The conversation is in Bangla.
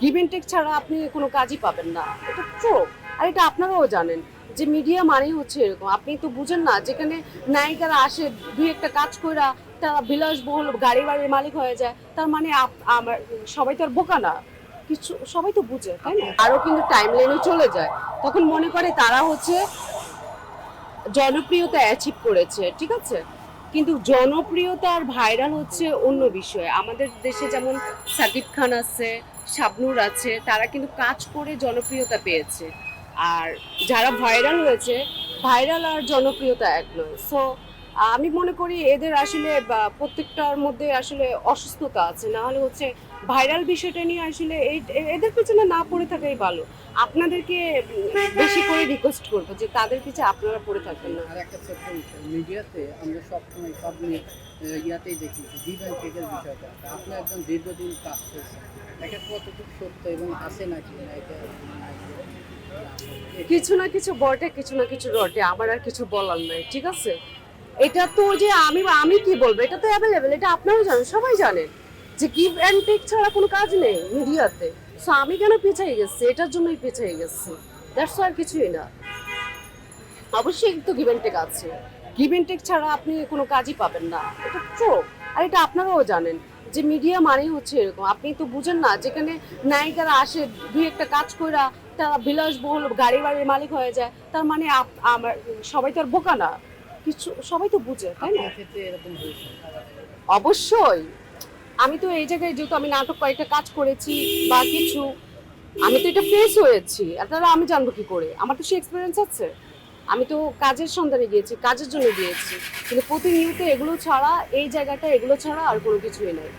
গিভ এন্ড টেক ছাড়া আপনি কোনো কাজই পাবেন না। এটা ট্রু আর এটা আপনারাও জানেন যে মিডিয়া মানেই হচ্ছে এরকম। আপনি তো বুঝেন না, যেখানে নায়িকারা আসে, দুই একটা কাজ কইরা তারা বিলাসবহুল গাড়ি বাড়ির মালিক হয়ে যায়, তার মানে আমার সবাই তো আর বোকা না। কিছু, সবাই তো বুঝে, তাই না? আরও কিন্তু টাইম লাইনে চলে যায়। তখন মনে করে তারা হচ্ছে জনপ্রিয়তা অ্যাচিভ করেছে, ঠিক আছে? কিন্তু জনপ্রিয়তা আর ভাইরাল হচ্ছে অন্য বিষয়। আমাদের দেশে যেমন সাকিব খান আছে, শাবনুর আছে, তারা কিন্তু কাজ করে জনপ্রিয়তা পেয়েছে। আর যারা ভাইরাল হয়েছে, ভাইরাল আর জনপ্রিয়তা এক নয়। সো আমি মনে করি এদের আসলে প্রত্যেকটার মধ্যে আসলে অসুস্থতা আছে। না হলে হচ্ছে ভাইরাল বিষয়টা নিয়ে আসলে এই এদের পিছনে না পড়ে থাকাই ভালো। আপনাদেরকে বেশি করে রিকোয়েস্ট করব যে তাদের পিছনে আপনারা পড়ে থাকবেন না। আর একটা ছোট্ট বিষয় মিডিয়াতে আমরা সবসময় সব নিয়ে ইয়াতেই দেখি গিভ অ্যান্ড টেকের বিষয়টা। আপনি একজন দীর্ঘদিন কাজ করছেন। এটা কতটুকু সত্য এবং আছে নাকি? না এটা কিছু না কিছু বটে কিছু না কিছু রটে। আমার আর কিছু বলার নাই ঠিক আছে? এটা তো যে আমি আমি কি বলব? এটা তো অ্যাভেলেবেল এটা আপনারাও জানেন, সবাই জানেন যে গিভ অ্যান্ড টেক ছাড়া কোনো কাজ নেই মিডিয়াতে। সো আমি কেন পিছিয়ে গেছি? এটার জন্যই পিছিয়ে গেছি। দ্যাটস আর কিছুই না। অবশ্যই তো গিভ অ্যান্ড টেক আছে। গিভ অ্যান্ড টেক ছাড়া আপনি কোনো কাজই পাবেন না। এটা ট্রু আর এটা আপনারাও জানেন যে মিডিয়া মানেই হচ্ছে এরকম। আপনি তো বুঝেন না, যেখানে নায়িকারা আসে, দুই একটা কাজ কইরা তারা বিলাসবহুল গাড়ি বাড়ির মালিক হয়ে যায়, তার মানে আমার সবাই তো আর বোকা না। কিছু সবাই তো বুঝে তাই না? অবশ্যই। আমি তো এই জায়গায় যেহেতু আমি নাটক কয়েকটা কাজ করেছি বা কিছু আমি তো এটা ফেস হয়েছি। আপনারা আমি জানব কি করে? আমার তো সে এক্সপিরিয়েন্স আছে। আমি তো কাজের সন্ধানে গিয়েছি কাজের জন্য গিয়েছি। কিন্তু প্রতিনিয়ত এগুলো ছাড়া এই জায়গাটা এগুলো ছাড়া আর কোনো কিছুই নেই।